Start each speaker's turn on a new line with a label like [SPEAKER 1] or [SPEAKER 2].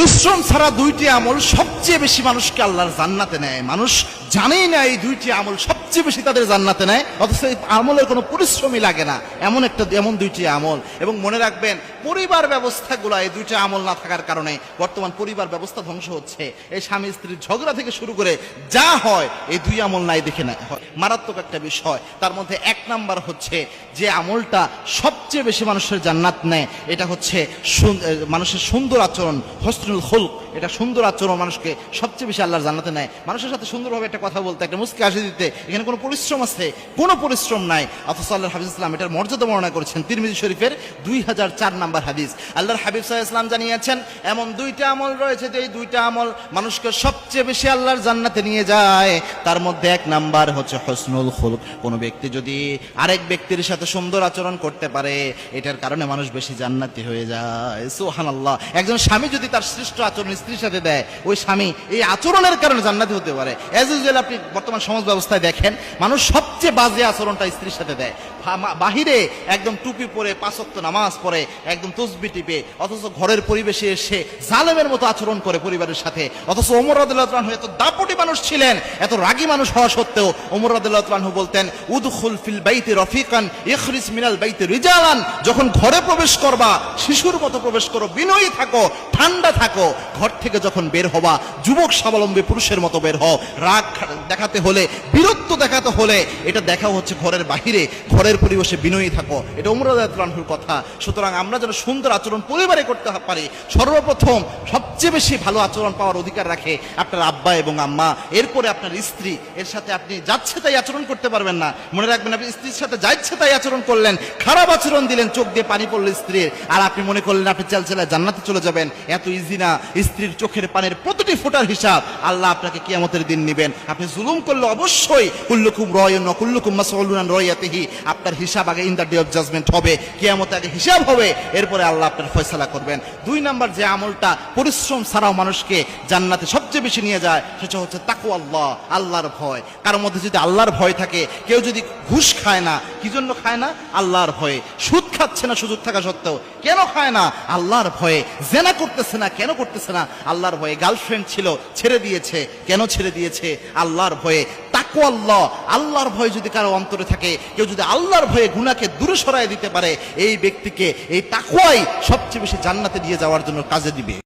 [SPEAKER 1] পরিশ্রম ছাড়া দুইটি আমল সবচেয়ে বেশি মানুষকে আল্লাহর জান্নাতে নেয়। মানুষ জানেই না এই দুইটি আমল সবচেয়ে বেশি তাদের জান্নাতে নেয়, অথচ এই আমলের কোনো পরিশ্রমই লাগে না। এমন একটা, এমন দুইটি আমল। এবং মনে রাখবেন পরিবার ব্যবস্থাগুলো এই দুইটা আমল না থাকার কারণে বর্তমান পরিবার ব্যবস্থা ধ্বংস হচ্ছে। এই স্বামী স্ত্রীর ঝগড়া থেকে শুরু করে যা হয়, এই দুই আমল নাই দেখে না হয়। মারাত্মক একটা বিষয়। তার মধ্যে এক নাম্বার হচ্ছে যে আমলটা সবচেয়ে বেশি মানুষের জান্নাত নেয়, এটা হচ্ছে মানুষের সুন্দর আচরণ, হসনুল খুলক। এটা সুন্দর আচরণ মানুষকে সবচেয়ে বেশি আল্লাহর জান্নাতে নেয়। মানুষের সাথে সুন্দরভাবে একটা কথা বলতে, একটা মুসকে হাসি দিতে, এখানে কোনো পরিশ্রম আছে? কোনো পরিশ্রম নাই। অথচ আল্লাহর হাফিজ ইসলাম এটার মর্যাদা বর্ণনা করেছেন তিরমিজি শরীফের দুই হাজার চার নাম্বার হাদিস। আল্লাহর হাবিব সাহা ইসলাম জানিয়েছেন, এমন দুইটা আমল রয়েছে যে এই দুইটা আমল মানুষকে সবচেয়ে বেশি আল্লাহর জান্নাতে নিয়ে যায়। তার মধ্যে এক নাম্বার হচ্ছে হসনুল খুলক। কোনো ব্যক্তি যদি আরেক ব্যক্তির সাথে সুন্দর আচরণ করতে পারে, এটার কারণে মানুষ বেশি জান্নাতি হয়ে যায়। সুহান আল্লাহ একজন স্বামী যদি তার শ্রেষ্ঠ আচরণ স্ত্রীর সাথে দেয়, ওই স্বামী এই আচরণের কারণে জান্নাতি হতে পারে। এজ ইউজুয়াল আপনি বর্তমান সমাজ ব্যবস্থায় দেখেন, মানুষ সবচেয়ে বাজে আচরণটা স্ত্রীর সাথে দেয়। বাহিরে একদম টুপি পরে পাঁচক্ত নামাজ পড়ে, একদম তসবি টিপে, অথচ ঘরের পরিবেশে এসে জালেমের মতো আচরণ করে পরিবারের সাথে। অথচ ওমর রাদিল্লাহু এত দাপটি মানুষ ছিলেন, এত রাগী মানুষ হওয়া সত্ত্বেও ওমর রাদিল্লাহু বলতেন, উদখুল ফিল বাইতি রফিকান, ইখরিজ মিনাল বাইতি রিজালান। যখন ঘরে প্রবেশ করবা, শিশুর মতো প্রবেশ করো, বিনয়ী থাকো, ঠান্ডা থাকো। ঘর থেকে যখন বের হবা, যুবক স্বাবলম্বী পুরুষের মতো বের হও। রাগ দেখাতে হলে বীরত্ব দেখাতে হলে, এটা দেখা হচ্ছে ঘরের বাহিরে। ঘরের পরিবেশে বিনয়ী থাকো। এটা উমরাহুর কথা। সুতরাং আমরা যেন সুন্দর আচরণ পরিবারে করতে পারি, সর্বপ্রথম সবচেয়ে বেশি ভালো আচরণ পাওয়ার অধিকার রাখে আপনার আব্বা এবং আম্মা। এরপরে আপনার স্ত্রী, এর সাথে আপনি যাচ্ছে তাই আচরণ করতে পারবেন না। মনে রাখবেন, আপনি স্ত্রীর সাথে যাচ্ছে তাই আচরণ করলেন, খারাপ আচরণ দিলেন, চোখ দিয়ে পানি পড়ল স্ত্রীর। আর আপনি মনে করলেন, আপনি চাল চালায় জান্নাতে চলে যাবেন। এত ইজি না, স্ত্রীর চোখের পানের প্রতিটি ফোটার হিসাব আল্লাহ আপনাকে কিয়ামতের দিন নেবেন। আপনি জুলুম করলে অবশ্যই, কুল্লুকুম রয় কুল্লুকুম মাসউলুন রয়াতিহি আপনার হিসাব আগে in the day of judgement হবে কিয়ামতে আগে হিসাব হবে, এরপরে আল্লাহ আপনার ফয়সালা করবেন। দুই নাম্বার যে আমলটা পরিশ্রম ছাড়াও মানুষকে জান্নাতে সবচেয়ে বেশি নিয়ে যায়, সেটা হচ্ছে তাকু আল্লাহ, আল্লাহর ভয়। কারোর মধ্যে যদি আল্লাহর ভয় থাকে, কেউ যদি ঘুষ খায় না, কি জন্য খায় না? আল্লাহর ভয়ে। সুদ খাচ্ছে না সুযোগ থাকা সত্ত্বেও, কেন খায় না? আল্লাহর ভয়ে। জেনা করতেছে না, কেন করতেছে না? আল্লাহর ভয়ে। গার্লফ্রেন্ড ছিল, ছেড়ে দিয়েছে। কেন ছেড়ে দিয়েছে? আল্লাহর ভয়ে। তাকু আল্লাহ। আল্লাহর ভয় যদি কারও অন্তরে থাকে, কেউ যদি আল্লাহর ভয়ে গুণাকে দূরে সরায় দিতে পারে, এই ব্যক্তিকে এই তাকুয়াই সবচেয়ে বেশি জান্নাতে দিয়ে যাওয়ার জন্য কাজে দিবে।